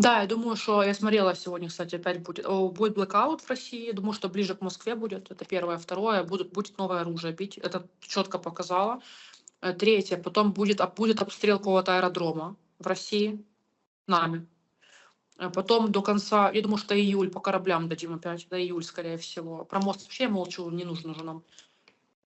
Да, я думаю, что я смотрела сегодня, кстати, опять будет, о, будет блэкаут в России. Думаю, что ближе к Москве будет. Это первое. Второе, будет, будет новое оружие бить. Это четко показало. Э, Третье, потом будет, будет обстрел какого-то аэродрома в России нами. А Потом до конца, я думаю, что июль по кораблям дадим опять, до июль, скорее всего. Про мост вообще я молчу, не нужно же нам.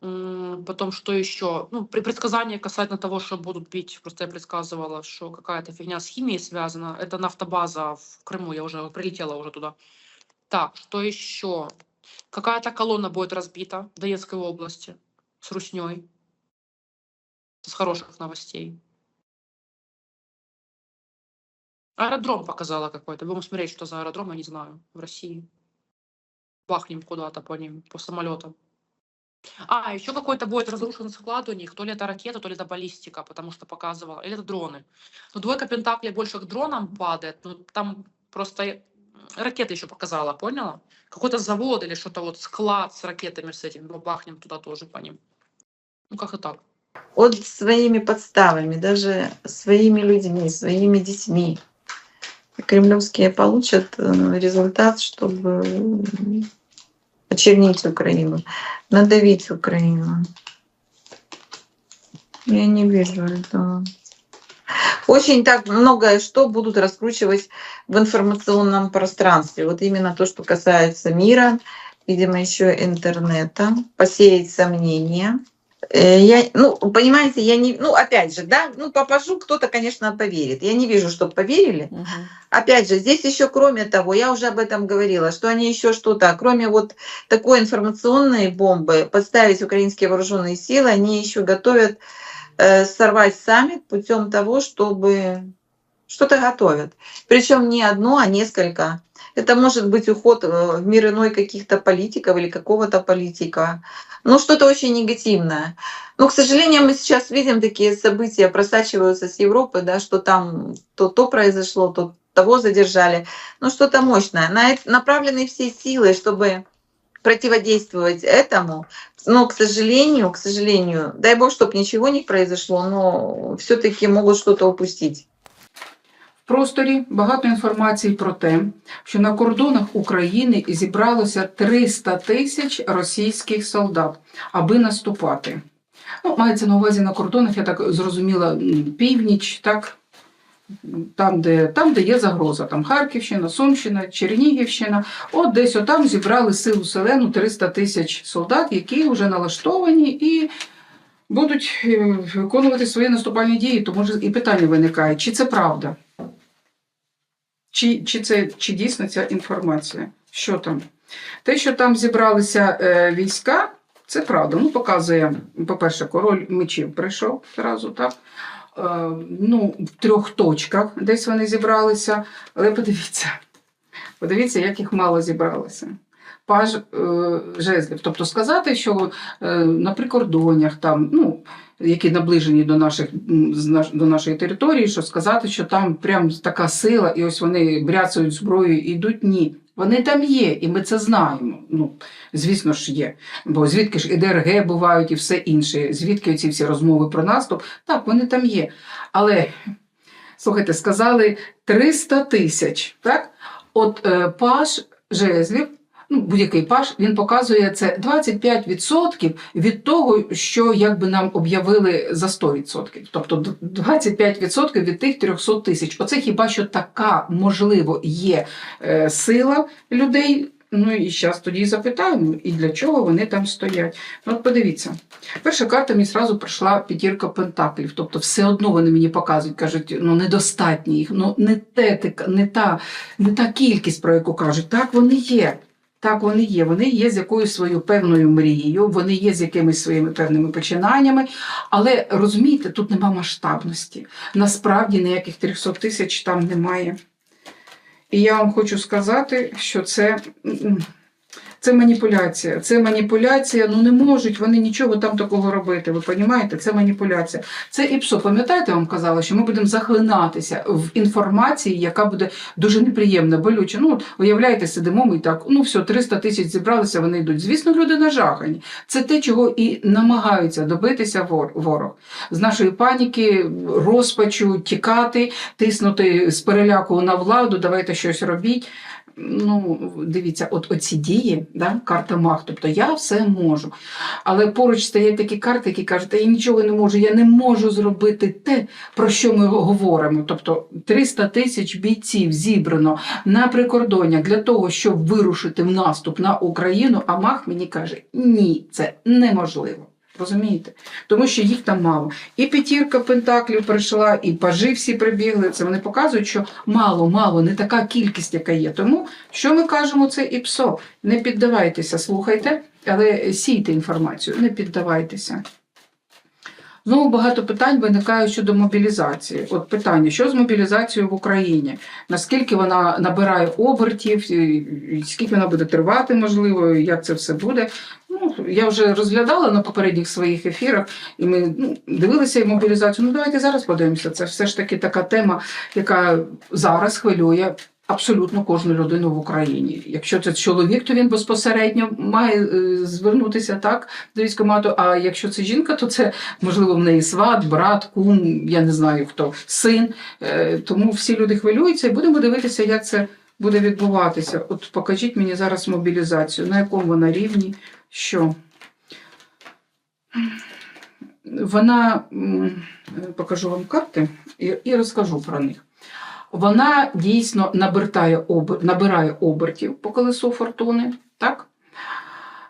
Потом что еще? Ну, при предсказании касательно того, что будут бить, просто я предсказывала, что какая-то фигня с химией связана. Это нафтобаза в Крыму, я уже прилетела уже туда. Так, что еще? Какая-то колонна будет разбита в Донецкой области с русней. С хороших новостей. Аэродром показала какой-то. Будем смотреть, что за аэродром, я не знаю, в России. Бахнем куда-то по ним, по самолетам. А, еще какой-то будет разрушен склад у них, то ли это ракета, то ли это баллистика, потому что показывала, или это дроны. Но двойка пентаклей больше к дронам падает, ну там просто э, ракеты еще показала, поняла? Какой-то завод или что-то вот, склад с ракетами с этим, бахнем туда тоже по ним. Ну как и так. Вот своими подставами, даже своими людьми, своими детьми. Кремлевские получат э, результат, чтобы очернить Украину, надавить Украину. Я не вижу этого. Очень так многое что будут раскручивать в информационном пространстве. Вот именно то, что касается мира, видимо, еще интернета, посеять сомнения. Э, Я, ну, понимаете, я не, ну, опять же, да, ну, попажу, кто-то, конечно, поверит. Я не вижу, чтобы поверили. Опять же, здесь еще, кроме того, я уже об этом говорила, что они еще что-то, кроме вот такой информационной бомбы, подставить украинские вооруженные силы, они еще готовят э, сорвать саммит путем того, чтобы что-то готовят. Причем не одно, а несколько. Это может быть уход э, в мир иной каких-то политиков или какого-то политика. Ну, что-то очень негативное. Но, к сожалению, мы сейчас видим такие события, просачиваются с Европы, да, что там то, то произошло, то того задержали. Ну, что-то мощное. На направлены все силы, чтобы противодействовать этому. Но, к сожалению, к сожалению, дай бог, чтобы ничего не произошло, но все-таки могут что-то упустить. Просторі багато інформації про те, що на кордонах України зібралося 300 тисяч російських солдат, аби наступати. Ну, мається на увазі на кордонах, я так зрозуміла, північ, так? Там, де, там, де є загроза, там Харківщина, Сумщина, Чернігівщина. От десь отам зібрали силу селену 300 тисяч солдат, які вже налаштовані і будуть е, виконувати свої наступальні дії. Тому і питання виникає, чи це правда? Чи, чи, це, чи дійсно ця інформація? Що там? Те, що там зібралися е, війська, це правда. Ну, показує, по-перше, король мечів прийшов одразу, так? Е, ну, в трьох точках десь вони зібралися. Але подивіться, подивіться, як їх мало зібралося. Паж е, жезлів. Тобто сказати, що е, на прикордоннях, там, ну, які наближені до, наших, до нашої території, що сказати, що там прям така сила, і ось вони бряцають зброю і йдуть. Ні. Вони там є, і ми це знаємо. Ну, звісно ж, є. Бо звідки ж і ДРГ бувають, і все інше, звідки ці всі розмови про наступ, так, вони там є. Але, слухайте, сказали 300 тисяч, так? От е, паш жезлів, ну, будь-який паш, він показує це 25% від того, що якби нам об'явили за 100%. Тобто 25% від тих 300 тисяч. Оце хіба що така, можливо, є е, сила людей. Ну і зараз тоді запитаємо, і для чого вони там стоять. Ну, от подивіться. Перша карта мені зразу прийшла п'ятірка пентаклів. Тобто, все одно вони мені показують, кажуть, ну недостатньо їх, ну не, те, не, та, не та кількість, про яку кажуть. Так вони є. Так, вони є. Вони є з якоюсь своєю певною мрією, вони є з якимись своїми певними починаннями. Але розумієте, тут нема масштабності. Насправді ніяких 300 тисяч там немає. І я вам хочу сказати, що це, Це маніпуляція. Це маніпуляція. Ну не можуть вони нічого там такого робити. Ви розумієте? Це маніпуляція. Це ІПСО. Пам'ятаєте, я вам казала, що ми будемо захлинатися в інформації, яка буде дуже неприємна, болюча. Ну, от, уявляєте, сидимо ми і так. Ну все, 300 тисяч зібралися, вони йдуть. Звісно, люди нажахані. Це те, чого і намагаються добитися ворог. З нашої паніки, розпачу, тікати, тиснути з переляку на владу, давайте щось робіть. Ну, дивіться, от оці дії, да, карта маг, тобто я все можу. Але поруч стоять такі карти, які кажуть, «Та я нічого не можу, я не можу зробити те, про що ми говоримо. Тобто 300 тисяч бійців зібрано на прикордоння для того, щоб вирушити в наступ на Україну, а маг мені каже, ні, це неможливо. Розумієте? Тому що їх там мало. І п'ятірка пентаклів прийшла, і пажи всі прибігли. Це вони показують, що мало, мало, не така кількість, яка є. Тому що ми кажемо, це і псо. Не піддавайтеся, слухайте, але сійте інформацію, не піддавайтеся. Знову багато питань виникає щодо мобілізації. От питання: що з мобілізацією в Україні? Наскільки вона набирає обертів, скільки вона буде тривати, можливо, як це все буде? Ну, я вже розглядала на попередніх своїх ефірах, і ми ну, дивилися і мобілізацію. Ну, давайте зараз подивимося. Це все ж таки така тема, яка зараз хвилює абсолютно кожну людину в Україні. Якщо це чоловік, то він безпосередньо має е, звернутися так до військкомату. А якщо це жінка, то це можливо в неї сват, брат, кум, я не знаю хто, син. Е, Тому всі люди хвилюються і будемо дивитися, як це буде відбуватися. От покажіть мені зараз мобілізацію, на якому вона рівні, що. Вона покажу вам карти і, і розкажу про них. Вона дійсно набирає, обер, набирає обертів по колесу фортуни. Так?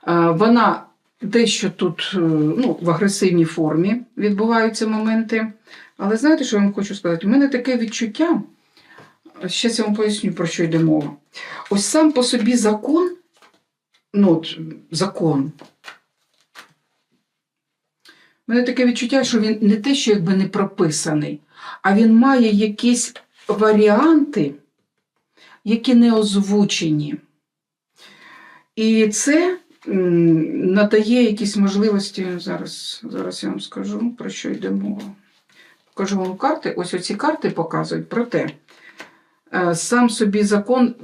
Е, Вона дещо тут е, ну, в агресивній формі відбуваються моменти. Але знаєте, що я вам хочу сказати? У мене таке відчуття. Зараз я вам поясню, про що йде мова. Ось сам по собі закон, ну, от, закон. У мене таке відчуття, що він не те, що якби не прописаний, а він має якісь варіанти, які не озвучені. І це надає якісь можливості. Зараз, зараз я вам скажу, про що йде мова. Покажу вам карти. Ось оці карти показують про те. Е, Сам собі закон,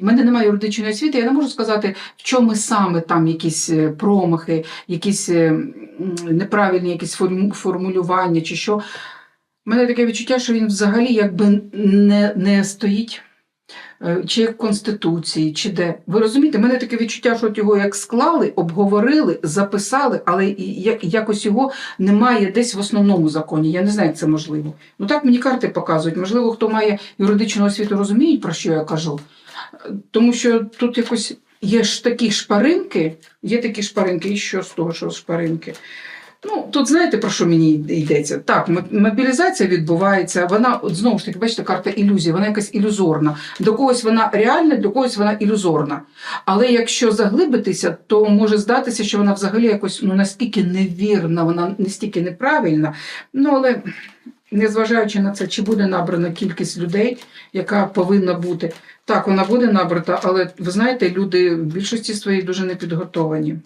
в мене немає юридичної освіти, я не можу сказати, в чому саме там якісь е, промахи, якісь е, неправильні якісь форму- формулювання чи що. У мене таке відчуття, що він взагалі якби не, не стоїть чи як в Конституції, чи де. Ви розумієте, у мене таке відчуття, що от його як склали, обговорили, записали, але якось його немає десь в основному законі. Я не знаю, як це можливо. Ну так мені карти показують. Можливо, хто має юридичну освіту, розуміють, про що я кажу. Е, Тому що тут якось є ж такі шпаринки, є такі шпаринки, і що з того, що шпаринки? Ну, тут знаєте, про що мені йдеться? Так, мобілізація відбувається, вона, от знову ж таки, бачите, карта ілюзії, вона якась ілюзорна. До когось вона реальна, до когось вона ілюзорна. Але якщо заглибитися, то може здатися, що вона взагалі якось ну, настільки невірна, вона настільки неправильна. Ну, але незважаючи на це, чи буде набрана кількість людей, яка повинна бути. Так, вона буде набрата, але ви знаєте, люди в більшості своїй дуже не підготовані.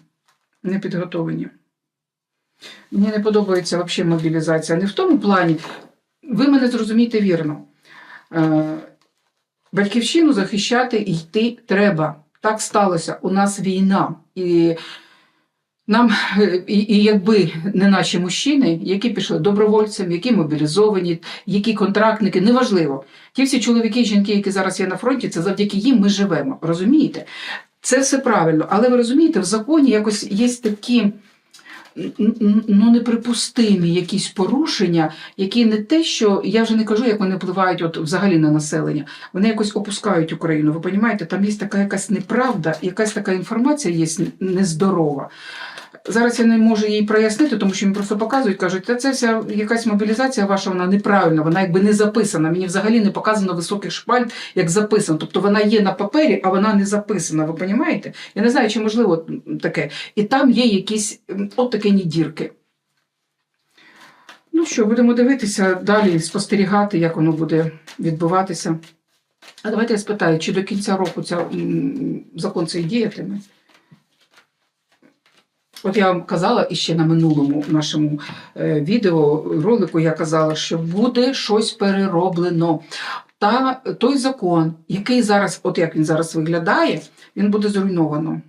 Мені не подобається взагалі мобілізація. Не в тому плані, ви мене зрозумієте вірно. Е, Батьківщину захищати і йти треба. Так сталося. У нас війна. І нам, і, і якби не наші мужчини, які пішли добровольцям, які мобілізовані, які контрактники, неважливо. Ті всі чоловіки і жінки, які зараз є на фронті, це завдяки їм ми живемо. Розумієте? Це все правильно. Але ви розумієте, в законі якось є такі ну, неприпустимі якісь порушення, які не те, що я вже не кажу, як вони впливають от взагалі на населення. Вони якось опускають Україну. Ви розумієте, там є така якась неправда, якась така інформація є нездорова. Зараз я не можу її прояснити, тому що мені просто показують, кажуть, та це вся якась мобілізація ваша, вона неправильна, вона якби не записана. Мені взагалі не показано високих шпальт, як записано. Тобто вона є на папері, а вона не записана. Ви розумієте? Я не знаю, чи можливо таке. І там є якісь от такі дірки. Ну що, будемо дивитися далі, спостерігати, як воно буде відбуватися. А давайте я спитаю, чи до кінця року ця, закон цей діятиме? От я вам казала і ще на минулому нашому е, відео ролику я казала, що буде щось перероблено. Та той закон, який зараз, от як він зараз виглядає, він буде зруйновано.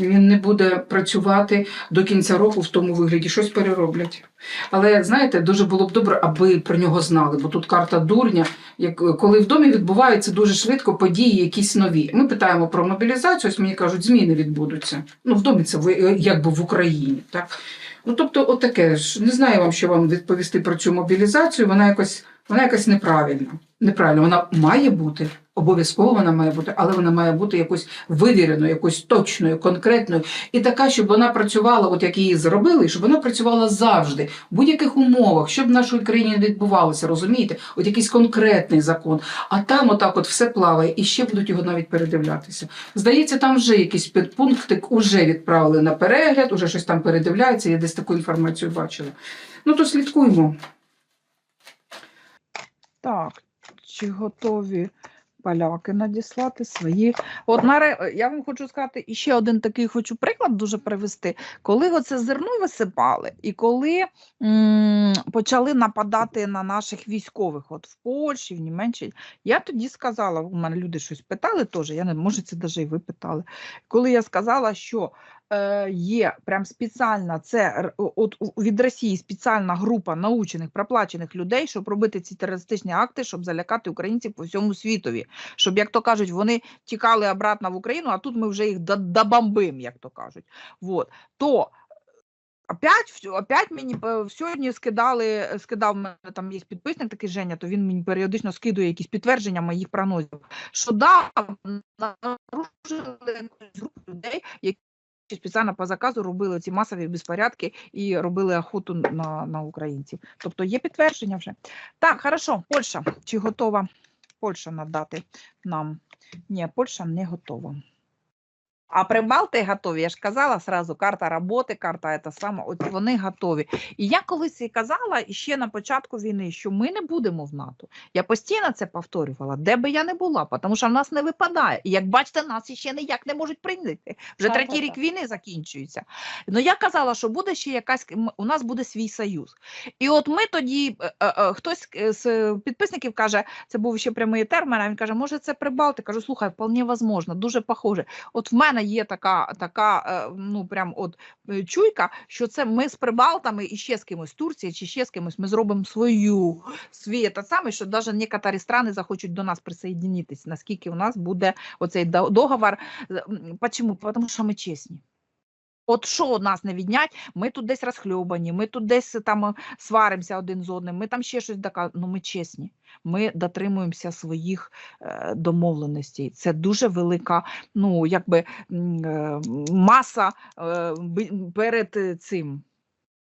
Він не буде працювати до кінця року в тому вигляді, щось перероблять. Але знаєте, дуже було б добре, аби про нього знали, бо тут карта дурня. Як коли в домі відбуваються дуже швидко події, якісь нові. Ми питаємо про мобілізацію, ось мені кажуть, зміни відбудуться. Ну, в домі це якби в Україні. Так? Ну, тобто, отаке ж не знаю вам, що вам відповісти про цю мобілізацію. Вона якось, вона якась неправильна. Неправильно, вона має бути, обов'язково вона має бути, але вона має бути якось вивіреною, якось точною, конкретною, і така, щоб вона працювала, от як її зробили, щоб вона працювала завжди, в будь-яких умовах, щоб в нашій країні не відбувалося, розумієте? От якийсь конкретний закон. А там отак от все плаває, і ще будуть його навіть передивлятися. Здається, там вже якийсь підпунктик уже відправили на перегляд, уже щось там передивляється. Я десь таку інформацію бачила. Ну то слідкуємо. Так, чи готові поляки надіслати свої. От я вам хочу сказати, і ще один такий хочу приклад дуже привести. Коли оце зерно висипали, і коли почали нападати на наших військових, от в Польщі, в Німеччині, я тоді сказала, у мене люди щось питали теж, я не може, це навіть і ви питали. Коли я сказала, що є прям спеціальна це от від Росії спеціальна група научених, проплачених людей, щоб робити ці терористичні акти, щоб залякати українців по всьому світові. Щоб, як то кажуть, вони тікали обратно в Україну, а тут ми вже їх до- добомбим, як то кажуть. Вот. То Опять, опять мені е, сьогодні скидали, е, скидав мене там є підписник такий Женя, то він мені періодично скидує якісь підтвердження моїх прогнозів. Що да, нарушили якусь групу людей, які спеціально по заказу робили ці масові безпорядки і робили охоту на, на українців. Тобто є підтвердження вже. Так, хорошо, Польща. Чи готова Польща надати нам? Ні, Польща не готова. А Прибалти готові, я ж казала сразу, карта роботи, карта це саме, от вони готові. І я колись і казала ще на початку війни, що ми не будемо в НАТО. Я постійно це повторювала, де би я не була, тому що в нас не випадає. І як бачите, нас ще ніяк не можуть прийняти. Вже Так, третій так, рік війни закінчується. Ну я казала, що буде ще якась у нас буде свій союз. І от ми тоді е, е, е, хтось з підписників каже, це був ще прямий термін. а Він каже, може, це Прибалти? Кажу, слухай, вполне возможно, дуже похоже. От в мене є така, така е, ну прям от е, чуйка, що це ми з Прибалтами і ще з кимось, Турція чи ще з кимось, ми зробимо свою свій та саме, що навіть некоторі страни захочуть до нас присоєднітися, наскільки у нас буде оцей договор. Чому? Тому що ми чесні. От що нас не віднять, ми тут десь розхльобані, ми тут десь там е, сваримося один з одним, ми там ще щось доказуємо. Ну ми чесні, ми дотримуємося своїх е, домовленостей. Це дуже велика, ну якби е, маса е, перед е, цим,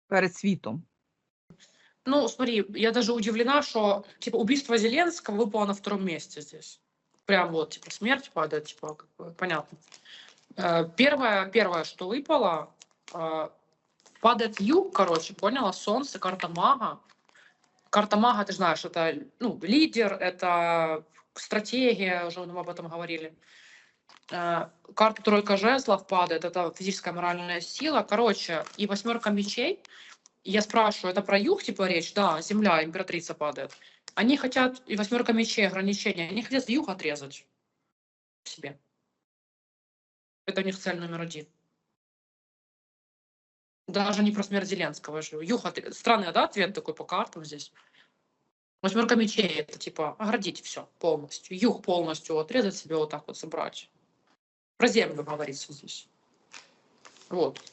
перед світом. Ну, смотри, я даже удивлена, что типа убийство Зеленского выпало на втором месте здесь. Прям вот, типа, смерть падает, типа, понятно. Э, Первое, первое, что выпало, э, падает юг, короче, поняла, солнце, карта мага. Карта мага, ты знаешь, это, ну, лидер, это стратегия, уже мы об этом говорили. Э, Карта тройка жезлов падает, это физическая моральная сила. Короче, и восьмерка мечей, я спрашиваю, это про юг типа речь? Да, земля, императрица падает. Они хотят, и восьмерка мечей, ограничения, они хотят юг отрезать себе. Это у них цель номер один. Даже не про смерть Зеленского же. Юг отре- Странный, да, ответ такой по картам здесь? Восьмерка мечей это типа оградить все полностью. Юг полностью отрезать себе вот так вот собрать. Про землю говорится здесь. Вот.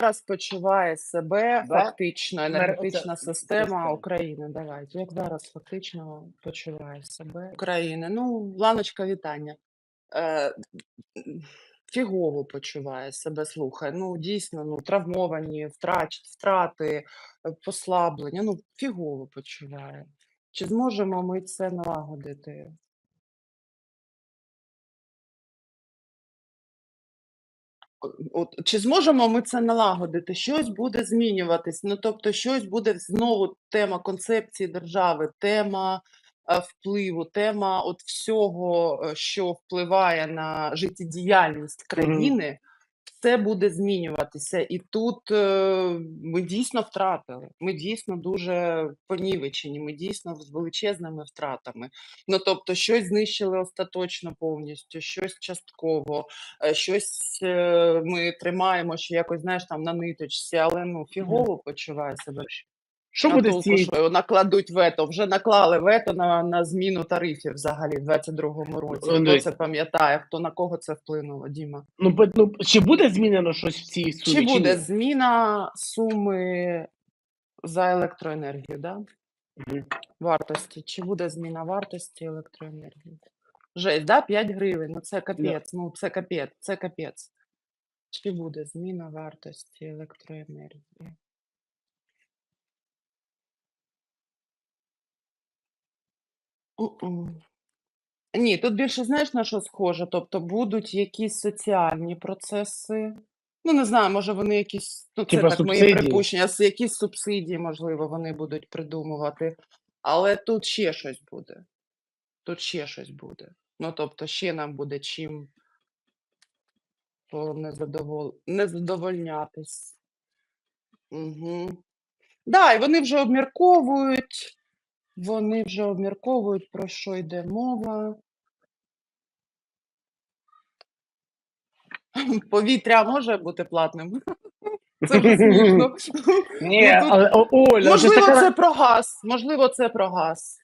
зараз почуває себе Да? фактично енергетична система України. Давайте, як зараз фактично почуває себе України. Ну, Ланочка, вітання. Е, м, фігово почуває себе, слухай. Ну, дійсно, ну, травмовані, втрач, втрати, послаблення. Ну, фігово почуває. Чи зможемо ми це налагодити? От, чи зможемо ми це налагодити? Щось буде змінюватись. Ну тобто, щось буде знову тема концепції держави, тема впливу, тема от всього, е, що впливає на життєдіяльність країни, все буде змінюватися. І тут е, ми дійсно втратили. Ми дійсно дуже понівечені, ми дійсно з величезними втратами. Ну тобто, щось знищили остаточно повністю, щось частково, е, щось е, ми тримаємо ще якось, знаєш, там на ниточці, але ну фігово почуває себе. Що А буде толку, що накладуть вето. Вже наклали вето на, на зміну тарифів взагалі в 22-му році. Хто Андрій. це пам'ятає? Хто на кого це вплинуло, Діма? Ну, ну, чи буде змінено щось в цій сумі? Чи буде ні? зміна суми за електроенергію, да? Мгм. вартості? Чи буде зміна вартості електроенергії? Жесть, да? 5 гривень. Ну це капець, ну це капець, це капець. Чи буде зміна вартості електроенергії? М-м. Ні, тут більше знаєш на що схоже? Тобто будуть якісь соціальні процеси. Ну, не знаю, може вони якісь, ну це Типа так мої субсидії? припущення, с- якісь субсидії, можливо, вони будуть придумувати. Але тут ще щось буде. Тут ще щось буде. Ну, тобто, ще нам буде чим по незадовол... незадовольнятись. Угу. Да, і вони вже обмірковують. Вони вже обмірковують, про що йде мова. Повітря може бути платним. Це вже смішно. Ні, Ну, але Оля, Можливо, це про газ. Можливо, це про газ.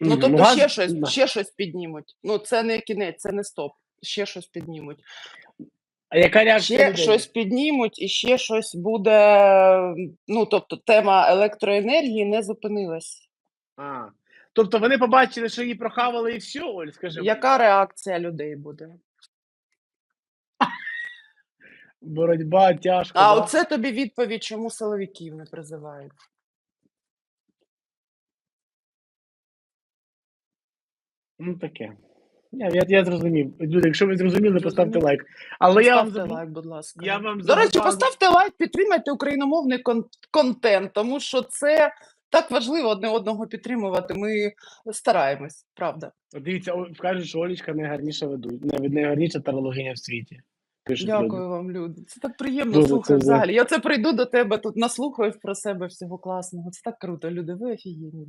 Ну, тобто ще щось, ще щось піднімуть. Ну, це не кінець, це не стоп. Ще щось піднімуть. А яка реакція Ще людей? щось піднімуть, і ще щось буде. Ну, тобто, тема електроенергії не зупинилась. А. Тобто вони побачили, що її прохавали і все, Оль, скажи. Яка реакція людей буде? Боротьба тяжко. А да? оце тобі відповідь, чому силовиків не призивають. Ну таке. Я, я, я зрозумів. Люди, якщо ви зрозуміли, поставте лайк. Але я вам Поставте лайк, будь ласка. я вам До речі, поставте лайк, підтримайте україномовний кон- контент, тому що це так важливо одне одного підтримувати. Ми стараємось, правда. Дивіться, о- кажуть, що Олічка найгарніша ведуть, най- найгарніша тарологиня в світі. Пишуть люди. Дякую вам, люди. Це так приємно Дуже слухати це взагалі. Я це прийду до тебе тут, наслухаю про себе всього класного. Це так круто, люди. Ви офігенні.